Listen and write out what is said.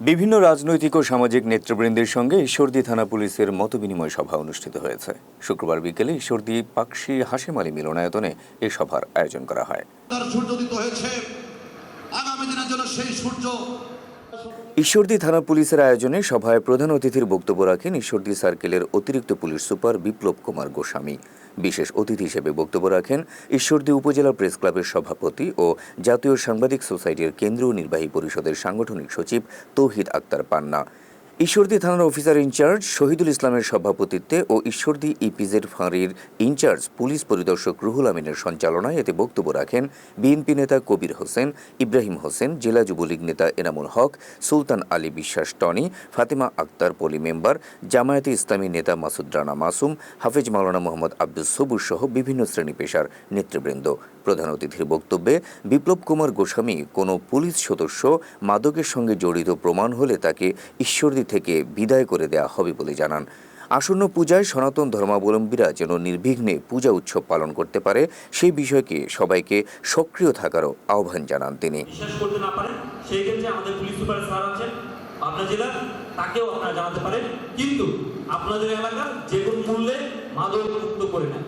বিভিন্ন রাজনৈতিক ও সামাজিক নেতৃবৃন্দের সঙ্গে ঈশ্বরদী থানা পুলিশের মতবিনিময় সভা অনুষ্ঠিত হয়েছে। শুক্রবার বিকেলে ঈশ্বরদী পাকশি হাসিম আলী মিলনায়তনে এই সভার আয়োজন করা হয়। তার সূর্য উদিত হয়েছে। আগামী দিনের জন্য সেই সূর্য। ঈশ্বরদী থানা পুলিশের আয়োজনে সভায় প্রধান অতিথির বক্তব্য রাখেন ঈশ্বরদী সার্কেলের অতিরিক্ত পুলিশ সুপার বিপ্লব কুমার গোস্বামী। বিশেষ অতিথি হিসেবে বক্তব্য রাখেন ঈশ্বরদী উপজেলা প্রেস ক্লাবের সভাপতি ও জাতীয় সাংবাদিক সোসাইটির কেন্দ্রীয় নির্বাহী পরিষদের সাংগঠনিক সচিব তৌহিদ আক্তার পান্না। ঈশ্বরদী থানার অফিসার ইনচার্জ শহীদুল ইসলামের সভাপতিত্বে ও ঈশ্বরদী ইপিজেড ফাঁড়ির ইনচার্জ পুলিশ পরিদর্শক রুহুল আমিনের সঞ্চালনায় এতে বক্তব্য রাখেন বিএনপি নেতা কবির হোসেন, ইব্রাহিম হোসেন, জেলা যুবলীগ নেতা এনামুল হক, সুলতান আলী বিশ্বাস টনি, ফাতেমা আক্তার পলি মেম্বার, জামায়াতে ইসলামী নেতা মাসুদ রানা মাসুম, হাফেজ মাওলানা মোহাম্মদ আব্দুল সবুর সহ বিভিন্ন শ্রেণি পেশার নেতৃবৃন্দ। প্রধান অতিথির বক্তব্যে বিপ্লব কুমার গোস্বামী, কোনো পুলিশ সদস্য মাদকের সঙ্গে জড়িত প্রমাণ হলে তাকে ঈশ্বরদী থেকে বিদায় করে দেওয়া হবে বলে জানান। আসন্ন পূজায় সনাতন ধর্মাবলম্বীরা যেন নির্বিঘ্নে পূজা উৎসব পালন করতে পারে, সেই বিষয়কে সবাইকে সক্রিয় থাকারও আহ্বান জানান তিনি। জেলার তাকেও আপনারা জানাতে পারেন। কিন্তু আপনাদের এলাকার যে কোনো মূল্যে মাদক মুক্ত করে নেন।